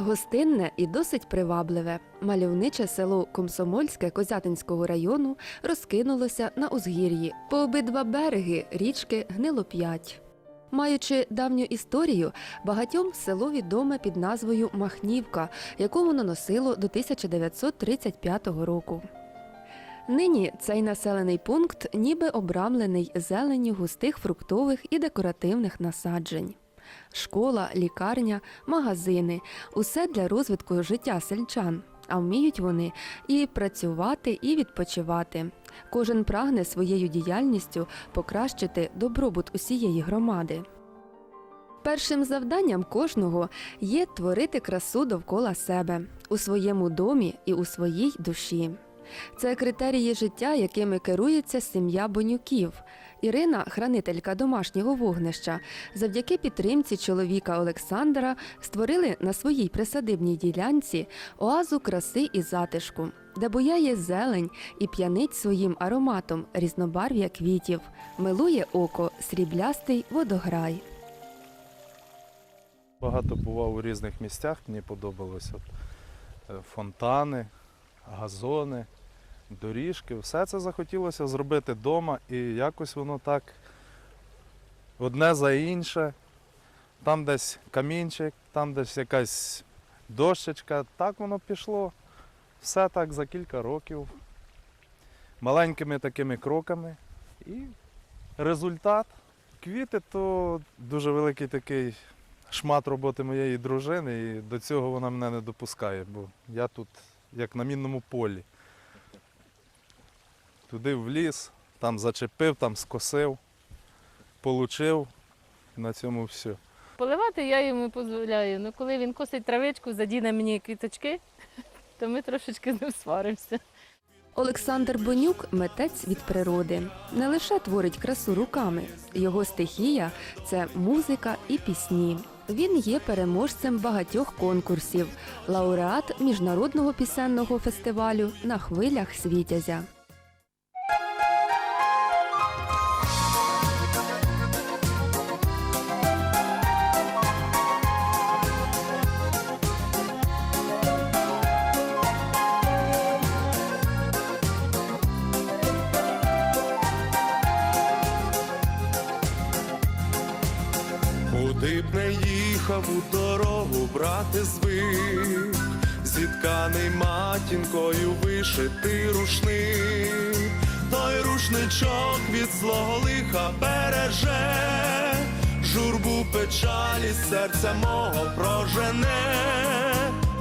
Гостинне і досить привабливе. Мальовниче село Комсомольське Козятинського району розкинулося на узгір'ї. По обидва береги річки Гнилоп'ять. Маючи давню історію, багатьом село відоме під назвою Махнівка, яку воно носило до 1935 року. Нині цей населений пункт ніби обрамлений зеленню густих фруктових і декоративних насаджень. Школа, лікарня, магазини усе для розвитку життя сельчан. А вміють вони і працювати, і відпочивати. Кожен прагне своєю діяльністю покращити добробут усієї громади. Першим завданням кожного є творити красу довкола себе у своєму домі і у своїй душі. Це критерії життя, якими керується сім'я Бонюків. Ірина, хранителька домашнього вогнища, завдяки підтримці чоловіка Олександра створили на своїй присадибній ділянці оазу краси і затишку, де буяє зелень і п'янить своїм ароматом різнобарв'я квітів, милує око сріблястий водограй. Багато бував у різних місцях, мені подобалося. Е, Фонтани, газони, доріжки. Все це захотілося зробити вдома і якось воно так одне за інше. Там десь камінчик, там десь якась дощечка. Так воно пішло. Все так за кілька років. Маленькими такими кроками. І результат. Квіти то дуже великий такий шмат роботи моєї дружини, і до цього вона мене не допускає, бо я тут як на мінному полі. Туди в ліс, там зачепив, там скосив, получив, і на цьому все. Поливати я йому дозволяю. Ну, коли він косить травичку, задіне мені квіточки, то ми трошечки з ним сваримося. Олександр Бонюк митець від природи. Не лише творить красу руками. Його стихія це музика і пісні. Він є переможцем багатьох конкурсів, лауреат міжнародного пісенного фестивалю на хвилях світязя. Брати звик, зітканий матінкою вишитий рушник, той рушничок від злого лиха береже, журбу печалі серця мого прожене,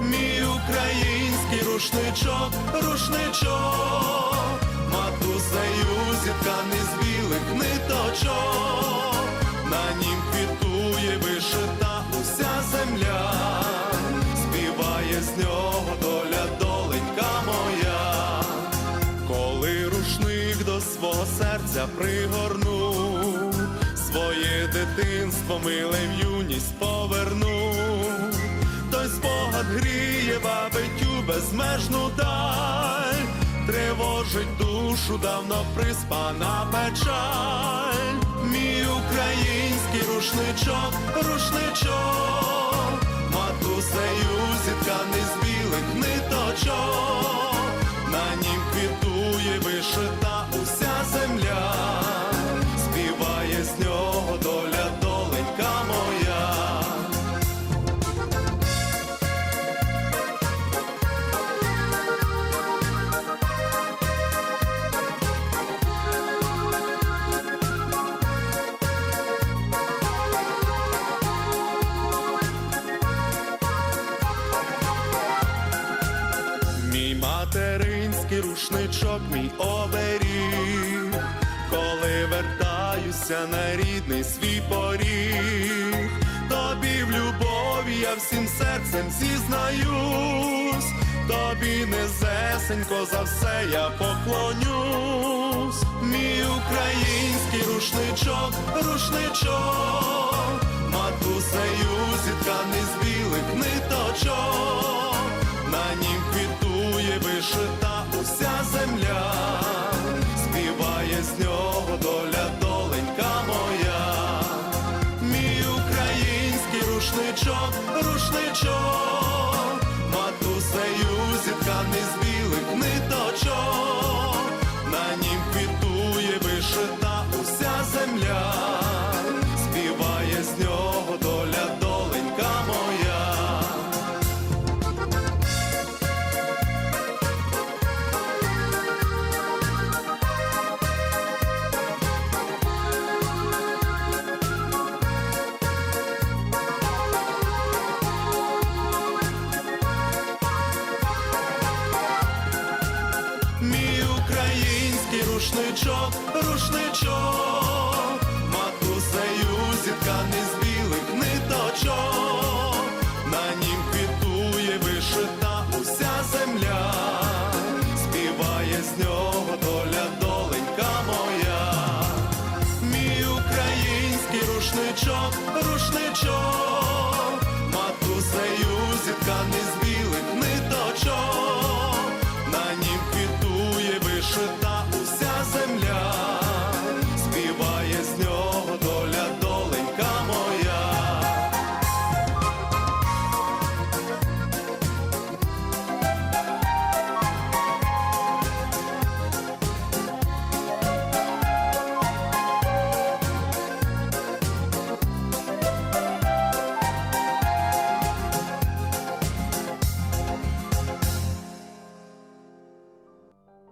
мій український рушничок, рушничок, матусею зітканий з білих ниточок. На нім квітує вишита пригорну, своє дитинство миле в юність поверну, той спогад гріє бабитю безмежну даль, тривожить душу давно приспана печаль. Мій український рушничок, рушничок, матусею зітканий з білих ниточок, рушничок, мій оберіг, коли вертаюся на рідний свій поріг, тобі в любові я всім серцем зізнаюсь, тобі незесенько за все я поклонюсь, мій український рушничок, рушничок, матусею зітканий з білих ниточок. На нім квітує вишита земля, співає з нього доля доленька моя, мій український рушничок, рушничок,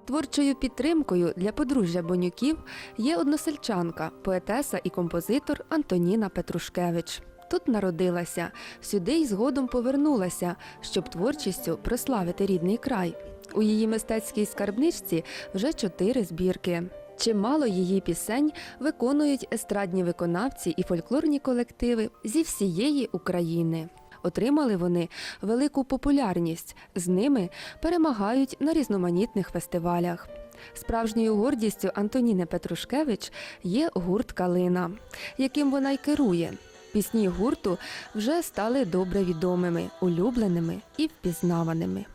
Творчою підтримкою для подружжя бонюків є односельчанка, поетеса і композитор Антоніна Петрушкевич. Тут народилася, сюди й згодом повернулася, щоб творчістю прославити рідний край. У її мистецькій скарбничці вже чотири збірки. Чимало її пісень виконують естрадні виконавці і фольклорні колективи зі всієї України. Отримали вони велику популярність. З ними перемагають на різноманітних фестивалях. Справжньою гордістю Антоніни Петрушкевич є гурт Калина, яким вона й керує. Пісні гурту вже стали добре відомими, улюбленими і впізнаваними.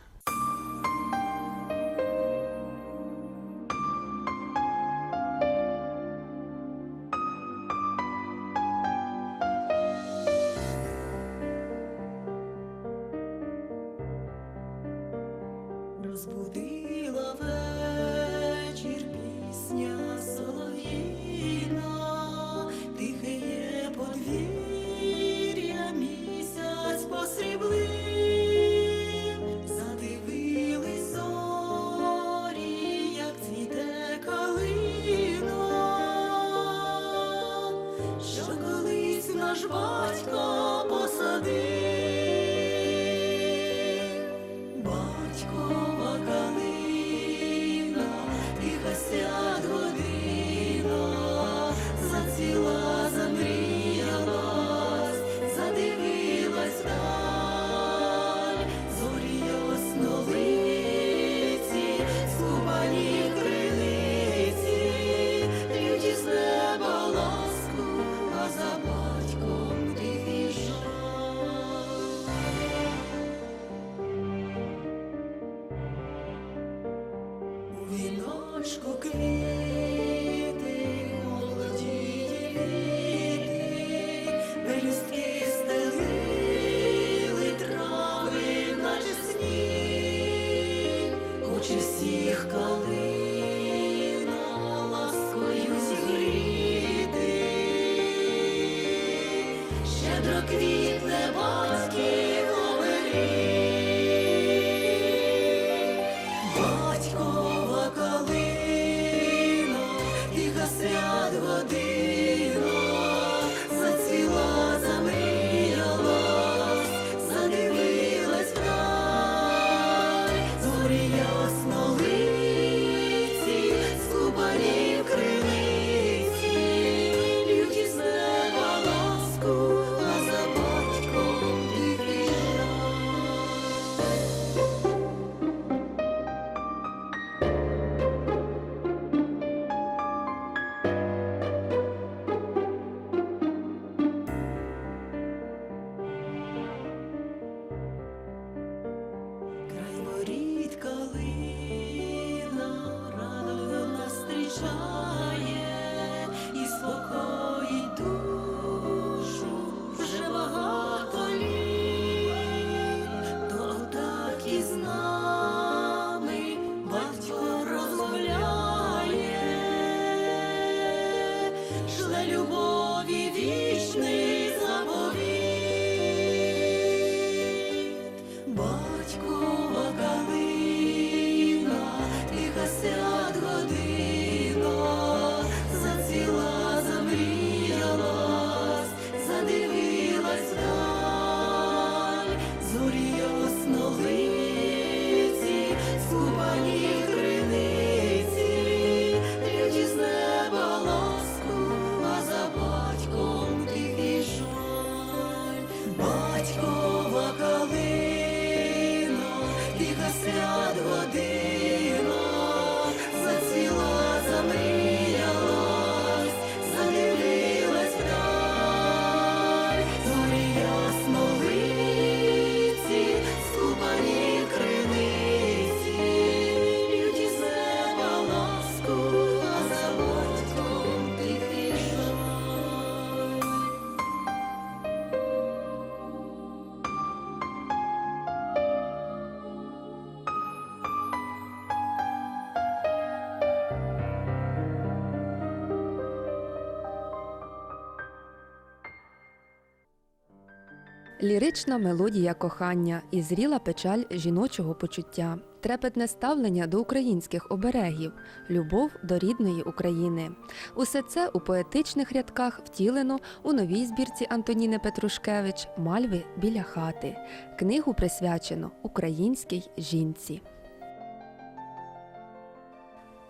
Лірична мелодія кохання і зріла печаль жіночого почуття, трепетне ставлення до українських оберегів, любов до рідної України. Усе це у поетичних рядках втілено у новій збірці Антоніни Петрушкевич Мальви біля хати. Книгу присвячено українській жінці.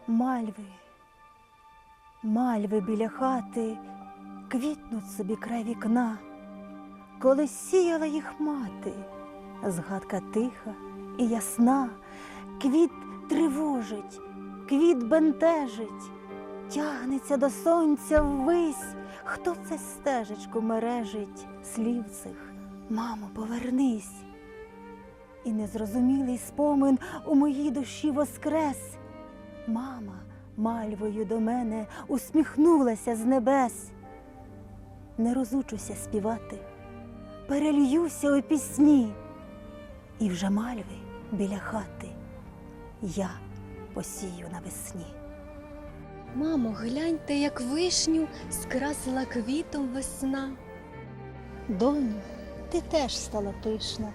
Мальви, мальви біля хати квітнуть собі край вікна, коли сіяла їх мати, згадка тиха і ясна, квіт тривожить, квіт бентежить, тягнеться до сонця ввись, хто це стежечку мережить слів цих, мамо, повернись. І незрозумілий спомин у моїй душі воскрес. Мама мальвою до мене усміхнулася з небес. Не розучуся співати, перельюся у пісні, і вже мальви біля хати я посію навесні. Мамо, гляньте, як вишню скрасила квітом весна. Доню, ти теж стала пишна,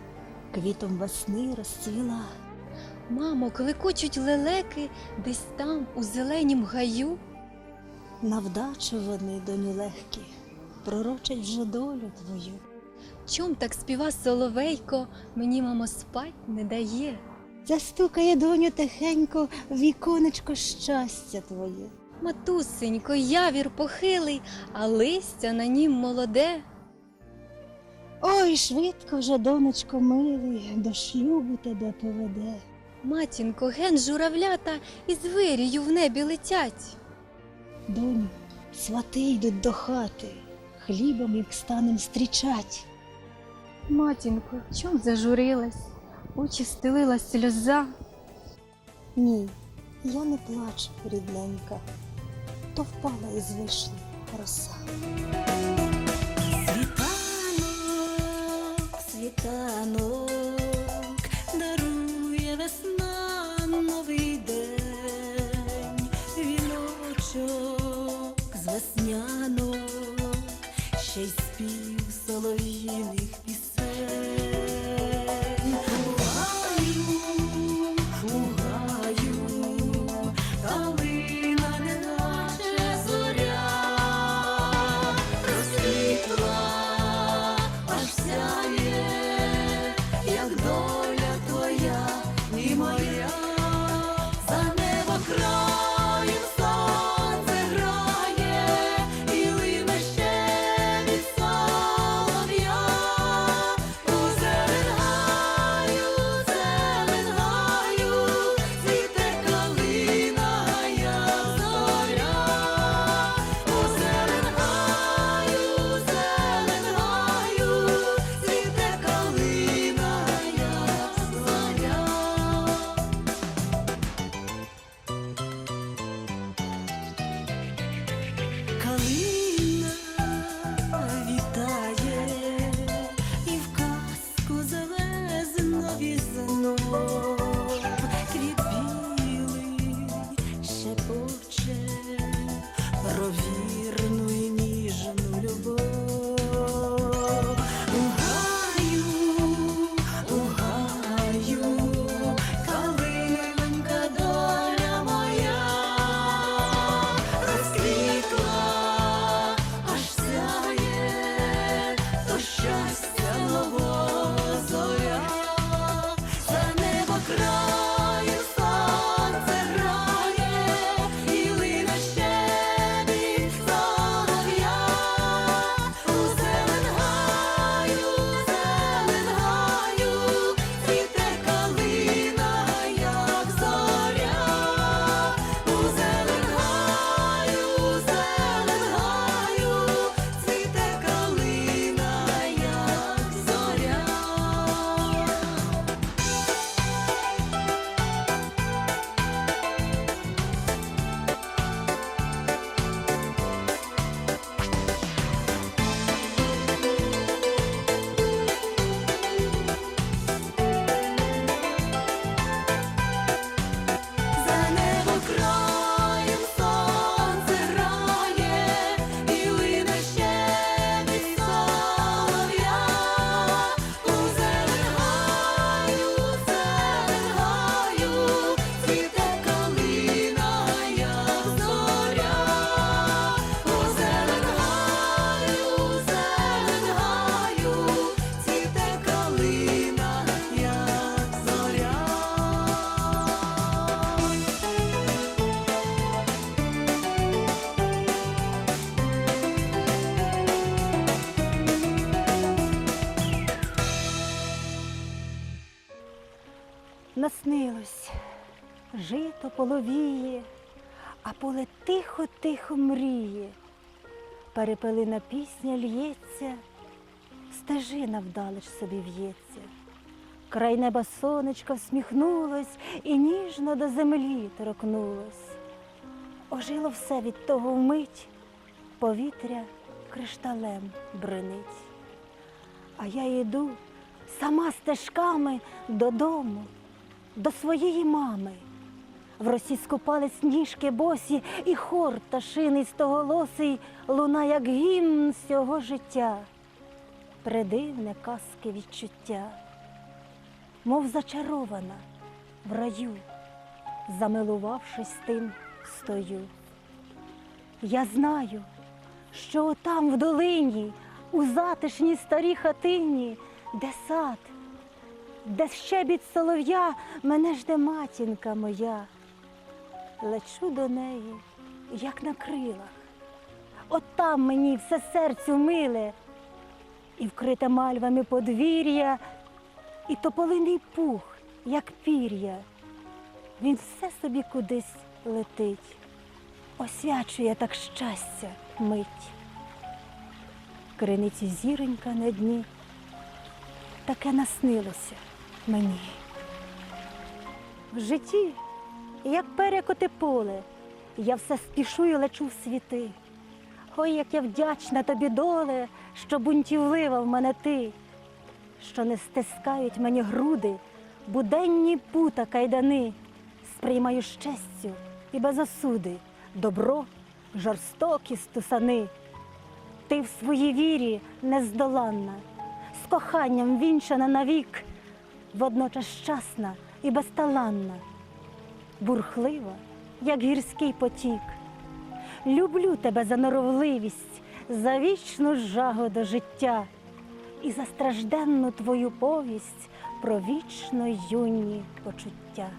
квітом весни розцвіла. Мамо, клекочуть лелеки десь там, у зеленім гаю. На вдачу вони, доню легкі, пророчать вже долю твою. Чом так співа соловейко, мені, мамо, спать не дає. Застукає доню тихенько в віконечко щастя твоє. Матусенько, явір похилий, а листя на нім молоде. Ой, швидко вже, донечко милий, до шлюбу тебе поведе. Матінко, ген журавлята із вирію в небі летять. Доню, свати йдуть до хати, хлібом їх станем стрічать. Матінко, чом зажурилась, очі стелила сльоза. Ні, я не плачу, рідненька, то впала із вишні роса. Світанок, світанок, дарує весна новий день, віночок з веснянок, ще й половіє, а поле тихо-тихо мріє. Перепелина пісня л'ється, стежина вдалеч собі в'ється. Край неба сонечко всміхнулось і ніжно до землі торкнулось. Ожило все від того вмить, повітря кришталем бринить. А я йду сама стежками додому, до своєї мами. В росі скупали сніжки босі, і хор пташиний стоголосий луна, як гімн всього життя, придивне казки відчуття, мов зачарована в раю, замилувавшись тим, стою. Я знаю, що там в долині, у затишній старій хатині, де сад, де щебіт солов'я, мене жде матінка моя. Лечу до неї, як на крилах. От там мені все серцю миле, і вкрите мальвами подвір'я, і тополиний пух, як пір'я. Він все собі кудись летить, освячує так щастя мить. Криниці зіронька на дні, таке наснилося мені. В житті, як перекоти поле, я все спішу і лечу в світи. Ой, як я вдячна тобі, доле, що бунтівлива в мене ти, що не стискають мені груди, буденні пута кайдани, сприймаю з честю і без осуди, добро, жорстокі стусани. Ти в своїй вірі нездоланна, з коханням вінчана навік, водночас щасна і безталанна, бурхлива, як гірський потік. Люблю тебе за норовливість, за вічну жагу до життя і за стражденну твою повість про вічно юні почуття.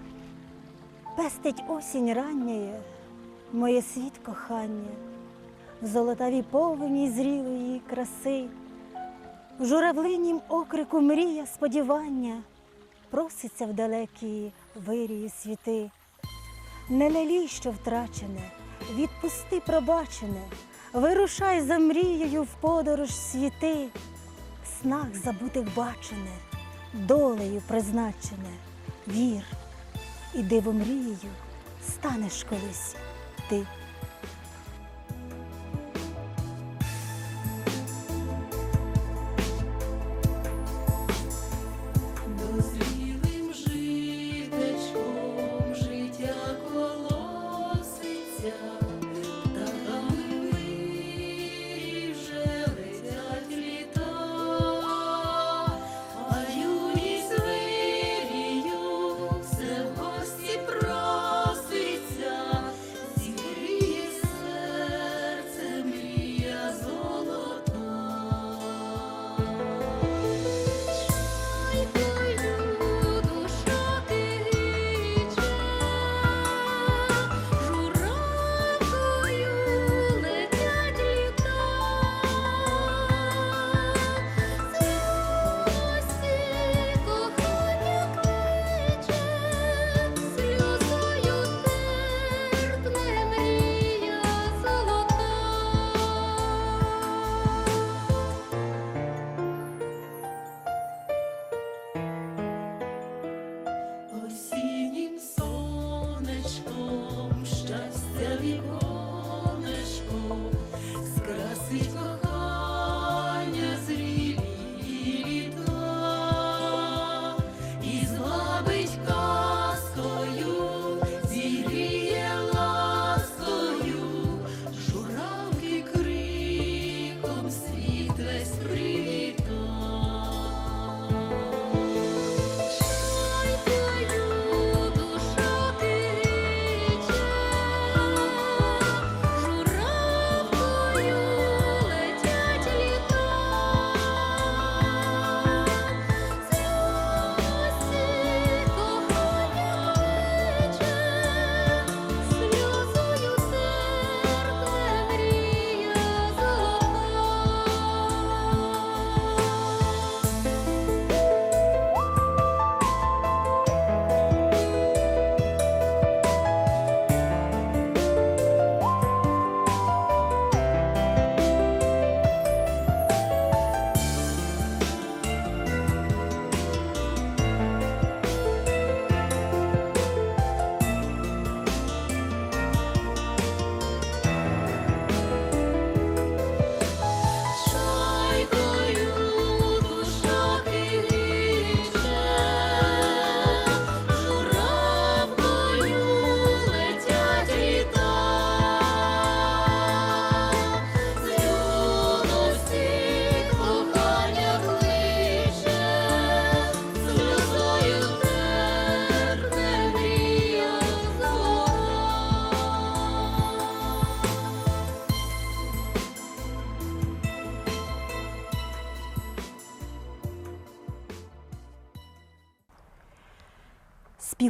Пестить осінь ранняє, моє світ кохання, в золотавій повені зрілої краси, в журавлинім окрику мрія сподівання проситься в далекі вирії світи. Не лелій, що втрачене, відпусти пробачене, вирушай за мрією в подорож світи, в снах забутих бачене, долею призначене, вір, і диво мрією станеш колись ти.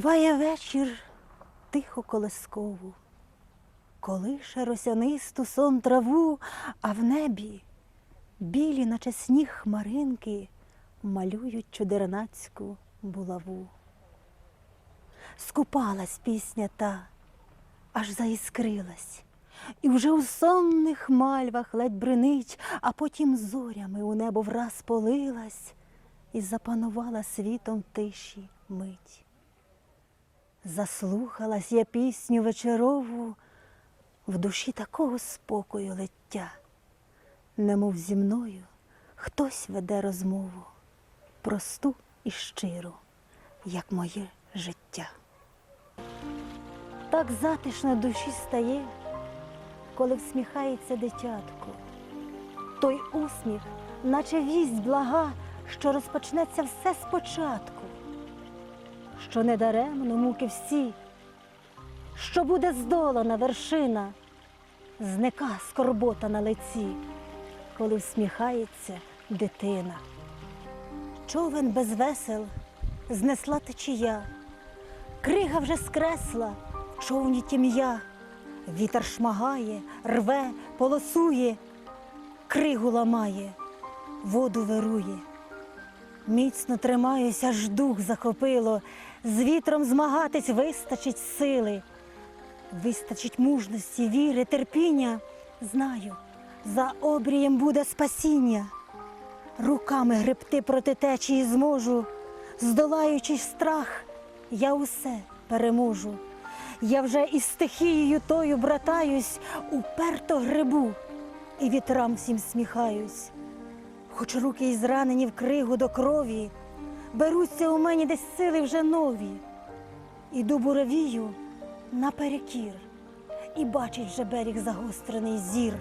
Співає вечір тихо колискову, колише росянисту сон траву, а в небі білі, наче сніг хмаринки, малюють чудернацьку булаву. Скупалась пісня та, аж заіскрилась, і вже у сонних мальвах ледь бринить, а потім зорями у небо враз полилась і запанувала світом тиші мить. Заслухалась я пісню вечорову, в душі такого спокою лиття, немов зі мною хтось веде розмову, просту і щиру, як моє життя. Так затишно душі стає, коли всміхається дитятко. Той усміх, наче вість блага, що розпочнеться все спочатку, що недаремно муки всі, що буде здолана вершина, зника скорбота на лиці, коли всміхається дитина. Човен без весел знесла течія, крига вже скресла в човні тім'я, вітер шмагає, рве, полосує, кригу ламає, воду вирує. Міцно тримаюся, аж дух захопило, з вітром змагатись вистачить сили, вистачить мужності, віри, терпіння. Знаю, за обрієм буде спасіння. Руками гребти проти течії зможу, здолаючи страх, я усе переможу. Я вже із стихією тою братаюсь, уперто грибу і вітрам всім сміхаюсь. Хоч руки й зранені в кригу до крові, беруться у мені десь сили вже нові. Іду буровію наперекір, і бачить вже берег загострений зір.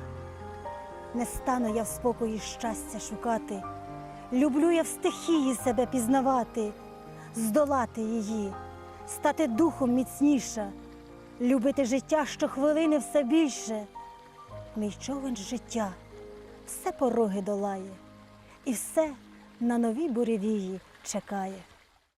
Не стану я в спокої щастя шукати, люблю я в стихії себе пізнавати, здолати її, стати духом міцніша, любити життя щохвилини все більше. Мій човен життя все пороги долає, і все на нові буревії чекає.